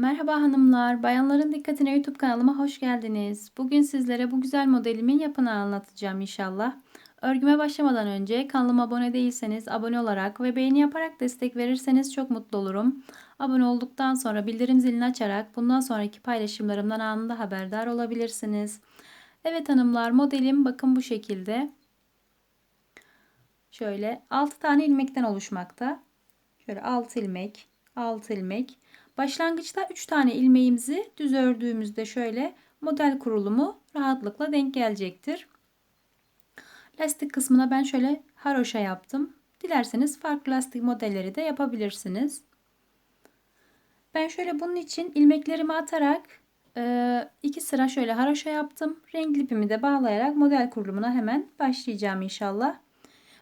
Merhaba hanımlar, bayanların dikkatine YouTube kanalıma hoş geldiniz. Bugün sizlere bu güzel modelimin yapını anlatacağım inşallah. Örgüme başlamadan önce kanalıma abone değilseniz abone olarak ve beğeni yaparak destek verirseniz çok mutlu olurum. Abone olduktan sonra bildirim zilini açarak bundan sonraki paylaşımlarımdan anında haberdar olabilirsiniz. Evet hanımlar modelim bakın bu şekilde. Şöyle 6 tane ilmekten oluşmakta. Şöyle 6 ilmek, 6 ilmek. Başlangıçta 3 tane ilmeğimizi düz ördüğümüzde şöyle model kurulumu rahatlıkla denk gelecektir. Lastik kısmına ben şöyle haroşa yaptım. Dilerseniz farklı lastik modelleri de yapabilirsiniz. Ben şöyle bunun için ilmeklerimi atarak iki sıra şöyle haroşa yaptım. Renkli ipimi de bağlayarak model kurulumuna hemen başlayacağım inşallah.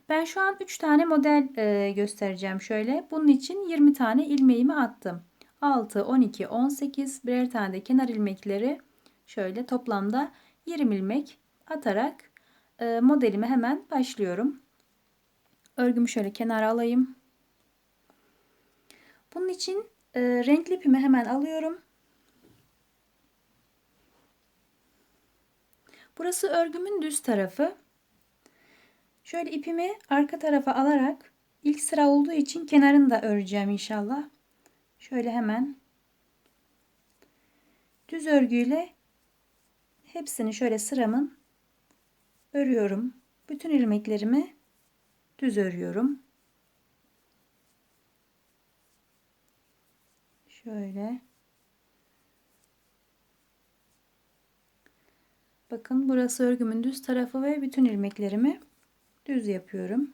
Ben şu an 3 tane model göstereceğim şöyle. Bunun için 20 tane ilmeğimi attım. 6, 12, 18 birer tane de kenar ilmekleri şöyle toplamda 20 ilmek atarak e, modelime hemen başlıyorum. Örgümü şöyle kenara alayım. Bunun için e, renkli ipimi hemen alıyorum. Burası örgümün düz tarafı. Şöyle ipimi arka tarafa alarak ilk sıra olduğu için kenarını da öreceğim inşallah. Şöyle hemen düz örgüyle hepsini şöyle sıramın örüyorum. Bütün ilmeklerimi düz örüyorum. Şöyle. Bakın burası örgümün düz tarafı ve bütün ilmeklerimi düz yapıyorum.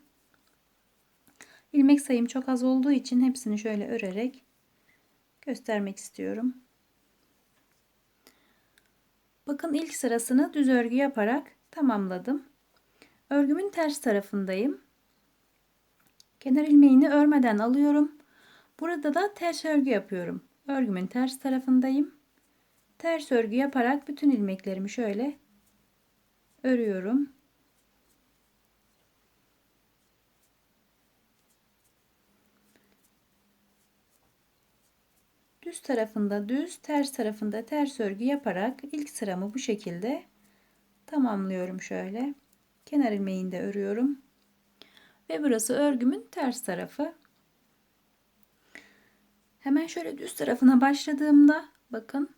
İlmek sayım çok az olduğu için hepsini şöyle örerek göstermek istiyorum. Bakın ilk sırasını düz örgü yaparak tamamladım. Örgümün ters tarafındayım. Kenar ilmeğini örmeden alıyorum. Burada da ters örgü yapıyorum. Örgümün ters tarafındayım. Ters örgü yaparak bütün ilmeklerimi şöyle örüyorum. Düz tarafında düz, ters tarafında ters örgü yaparak ilk sıramı bu şekilde tamamlıyorum şöyle. Kenar ilmeğini de örüyorum. Ve burası örgümün ters tarafı. Hemen şöyle düz tarafına başladığımda bakın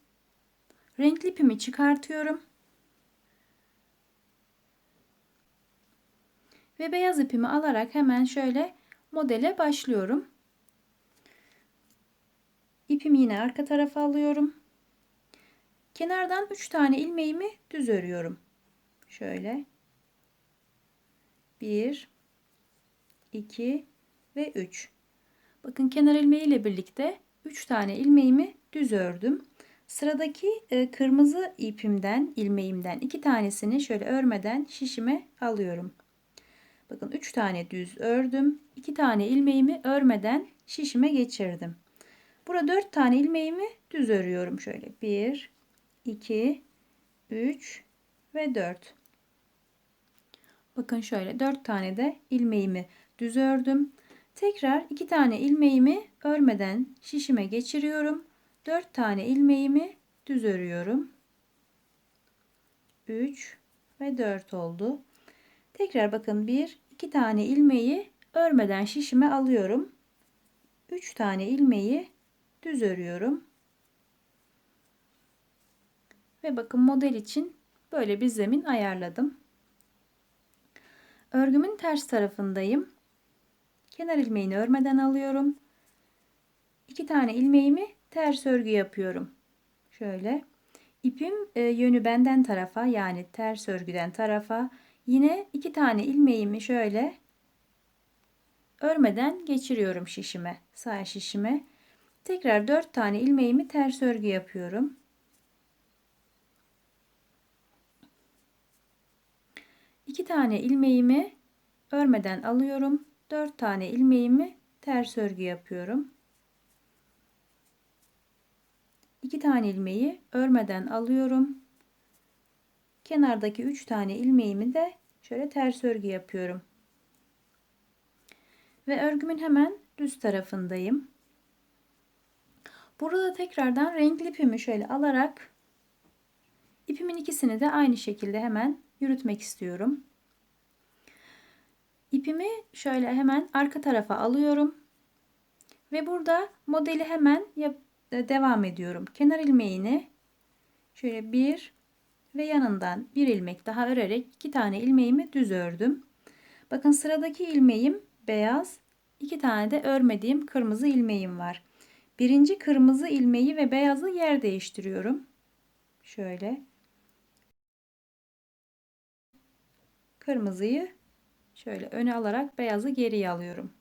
renkli ipimi çıkartıyorum. Ve beyaz ipimi alarak hemen şöyle modele başlıyorum. İpimi yine arka tarafa alıyorum. Kenardan 3 tane ilmeğimi düz örüyorum. Şöyle. 1 2 ve 3. Bakın kenar ilmeği ile birlikte 3 tane ilmeğimi düz ördüm. Sıradaki e, kırmızı ipimden, ilmeğimden 2 tanesini şöyle örmeden şişime alıyorum. Bakın 3 tane düz ördüm. 2 tane ilmeğimi örmeden şişime geçirdim. Burada 4 tane ilmeğimi düz örüyorum şöyle. 1 2 3 ve 4. Bakın şöyle 4 tane de ilmeğimi düz ördüm. Tekrar 2 tane ilmeğimi örmeden şişime geçiriyorum. 4 tane ilmeğimi düz örüyorum. 3 ve 4 oldu. Tekrar bakın 1 2 tane ilmeği örmeden şişime alıyorum. 3 tane ilmeği düz örüyorum. Ve bakın model için böyle bir zemin ayarladım. Örgümün ters tarafındayım. Kenar ilmeğini örmeden alıyorum. İki tane ilmeğimi ters örgü yapıyorum. Şöyle. İpim e, yönü benden tarafa yani ters örgüden tarafa. Yine iki tane ilmeğimi şöyle örmeden geçiriyorum şişime. Sağ şişime. Tekrar 4 tane ilmeğimi ters örgü yapıyorum. İki tane ilmeğimi örmeden alıyorum. 4 tane ilmeğimi ters örgü yapıyorum. 2 tane ilmeği örmeden alıyorum. Kenardaki 3 tane ilmeğimi de şöyle ters örgü yapıyorum. Ve örgümün hemen düz tarafındayım. Burada tekrardan renkli ipimi şöyle alarak ipimin ikisini de aynı şekilde hemen yürütmek istiyorum. İpimi şöyle hemen arka tarafa alıyorum. Ve burada modeli hemen e, devam ediyorum. Kenar ilmeğini şöyle bir ve yanından bir ilmek daha örerek iki tane ilmeğimi düz ördüm. Bakın sıradaki ilmeğim beyaz, iki tane de örmediğim kırmızı ilmeğim var. Birinci kırmızı ilmeği ve beyazı yer değiştiriyorum. Şöyle. Kırmızıyı şöyle öne alarak beyazı geriye alıyorum.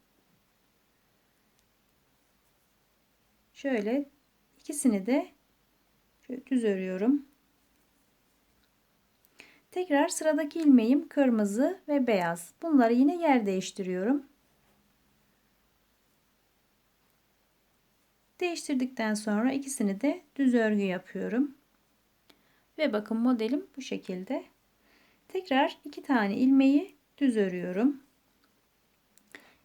Şöyle ikisini de şöyle düz örüyorum. Tekrar sıradaki ilmeğim kırmızı ve beyaz. Bunları yine yer değiştiriyorum. Değiştirdikten sonra ikisini de düz örgü yapıyorum. Ve bakın modelim bu şekilde. Tekrar iki tane ilmeği düz örüyorum.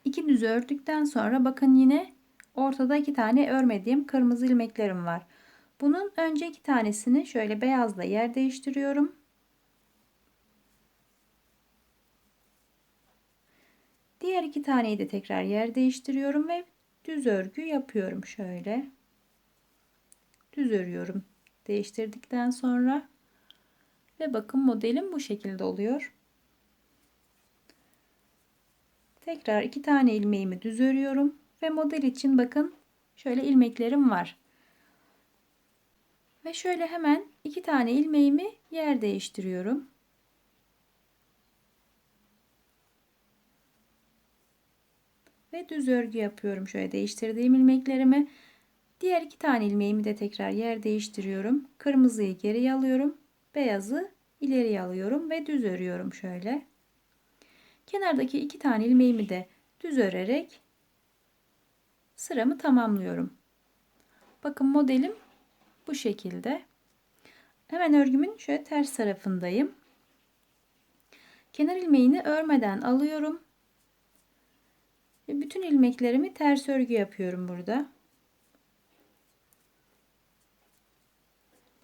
İki düz ördükten sonra bakın yine ortada iki tane örmediğim kırmızı ilmeklerim var. Bunun önce iki tanesini şöyle beyazla yer değiştiriyorum. Diğer iki taneyi de tekrar yer değiştiriyorum ve düz örgü yapıyorum şöyle. Düz örüyorum. Değiştirdikten sonra ve bakın modelim bu şekilde oluyor. Tekrar iki tane ilmeğimi düz örüyorum ve model için bakın şöyle ilmeklerim var. Ve şöyle hemen iki tane ilmeğimi yer değiştiriyorum. Ve düz örgü yapıyorum. Şöyle değiştirdiğim ilmeklerimi. Diğer iki tane ilmeğimi de tekrar yer değiştiriyorum. Kırmızıyı geriye alıyorum. Beyazı ileriye alıyorum ve düz örüyorum şöyle. Kenardaki iki tane ilmeğimi de düz örerek sıramı tamamlıyorum. Bakın modelim bu şekilde. Hemen örgümün şöyle ters tarafındayım. Kenar ilmeğini örmeden alıyorum. Ve bütün ilmeklerimi ters örgü yapıyorum burada.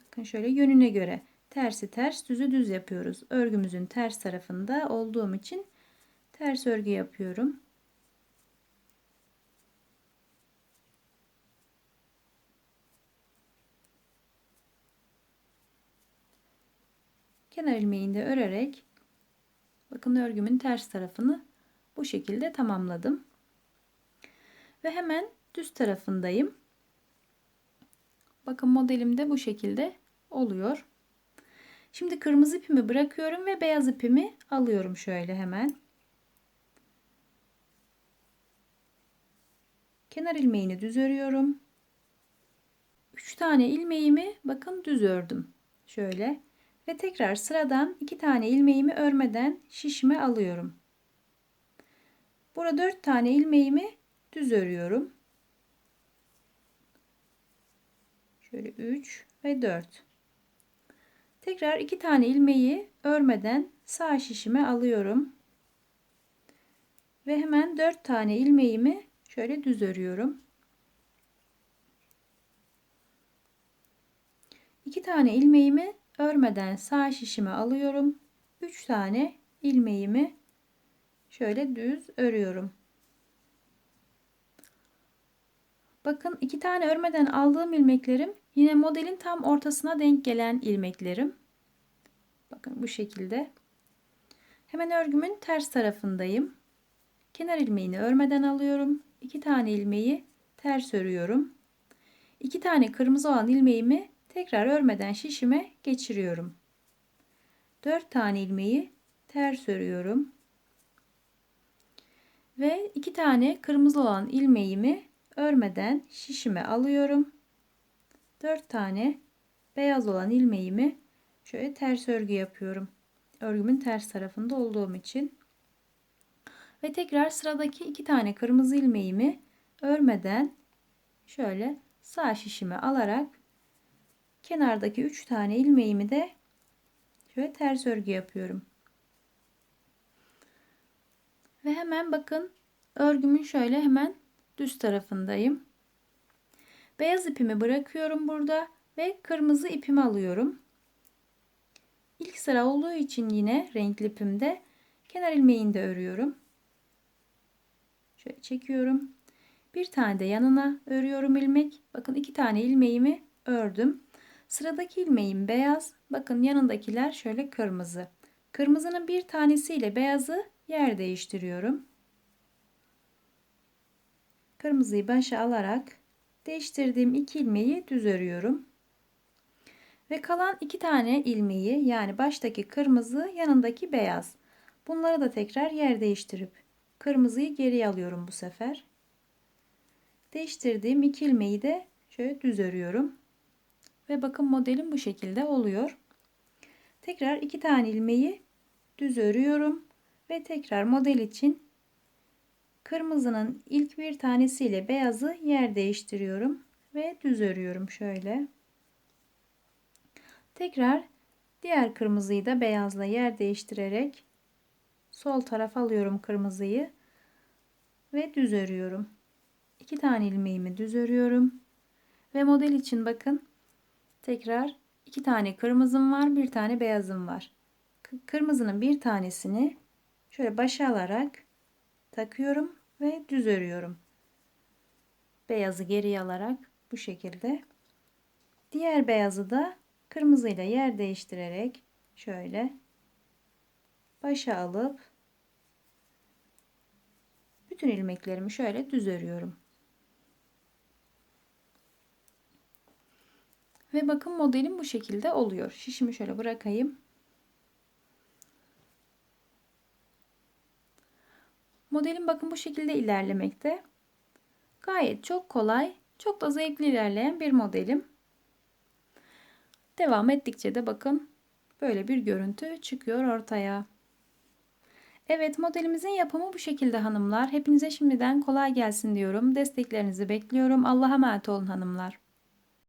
Bakın şöyle yönüne göre tersi ters düzü düz yapıyoruz. Örgümüzün ters tarafında olduğum için ters örgü yapıyorum. kenar ilmeğini de örerek bakın örgümün ters tarafını bu şekilde tamamladım. Ve hemen düz tarafındayım. Bakın modelim de bu şekilde oluyor. Şimdi kırmızı ipimi bırakıyorum ve beyaz ipimi alıyorum şöyle hemen. Kenar ilmeğini düz örüyorum. 3 tane ilmeğimi bakın düz ördüm. Şöyle ve tekrar sıradan iki tane ilmeğimi örmeden şişime alıyorum. Burada 4 tane ilmeğimi düz örüyorum. Şöyle 3 ve 4. Tekrar iki tane ilmeği örmeden sağ şişime alıyorum. Ve hemen 4 tane ilmeğimi şöyle düz örüyorum. 2 tane ilmeğimi örmeden sağ şişime alıyorum. 3 tane ilmeğimi şöyle düz örüyorum. Bakın iki tane örmeden aldığım ilmeklerim yine modelin tam ortasına denk gelen ilmeklerim. Bakın bu şekilde. Hemen örgümün ters tarafındayım. Kenar ilmeğini örmeden alıyorum. İki tane ilmeği ters örüyorum. İki tane kırmızı olan ilmeğimi tekrar örmeden şişime geçiriyorum. 4 tane ilmeği ters örüyorum. Ve iki tane kırmızı olan ilmeğimi örmeden şişime alıyorum. 4 tane beyaz olan ilmeğimi şöyle ters örgü yapıyorum. Örgümün ters tarafında olduğum için. Ve tekrar sıradaki iki tane kırmızı ilmeğimi örmeden şöyle sağ şişime alarak kenardaki 3 tane ilmeğimi de şöyle ters örgü yapıyorum. Ve hemen bakın örgümün şöyle hemen düz tarafındayım. Beyaz ipimi bırakıyorum burada ve kırmızı ipimi alıyorum. İlk sıra olduğu için yine renkli ipimde kenar ilmeğini de örüyorum. Şöyle çekiyorum. Bir tane de yanına örüyorum ilmek. Bakın iki tane ilmeğimi ördüm. Sıradaki ilmeğim beyaz. Bakın yanındakiler şöyle kırmızı. Kırmızının bir tanesiyle beyazı yer değiştiriyorum. Kırmızıyı başa alarak değiştirdiğim iki ilmeği düz örüyorum. Ve kalan iki tane ilmeği yani baştaki kırmızı yanındaki beyaz. Bunları da tekrar yer değiştirip kırmızıyı geriye alıyorum bu sefer. Değiştirdiğim iki ilmeği de şöyle düz örüyorum. Ve bakın modelim bu şekilde oluyor. Tekrar iki tane ilmeği düz örüyorum ve tekrar model için kırmızının ilk bir tanesiyle beyazı yer değiştiriyorum ve düz örüyorum şöyle. Tekrar diğer kırmızıyı da beyazla yer değiştirerek sol tarafa alıyorum kırmızıyı ve düz örüyorum. İki tane ilmeğimi düz örüyorum. Ve model için bakın tekrar iki tane kırmızım var, bir tane beyazım var. Kırmızının bir tanesini şöyle başa alarak takıyorum ve düz örüyorum. Beyazı geriye alarak bu şekilde. Diğer beyazı da kırmızıyla yer değiştirerek şöyle başa alıp bütün ilmeklerimi şöyle düz örüyorum. Ve bakın modelim bu şekilde oluyor. Şişimi şöyle bırakayım. Modelim bakın bu şekilde ilerlemekte. Gayet çok kolay, çok da zevkli ilerleyen bir modelim. Devam ettikçe de bakın böyle bir görüntü çıkıyor ortaya. Evet modelimizin yapımı bu şekilde hanımlar. Hepinize şimdiden kolay gelsin diyorum. Desteklerinizi bekliyorum. Allah'a emanet olun hanımlar.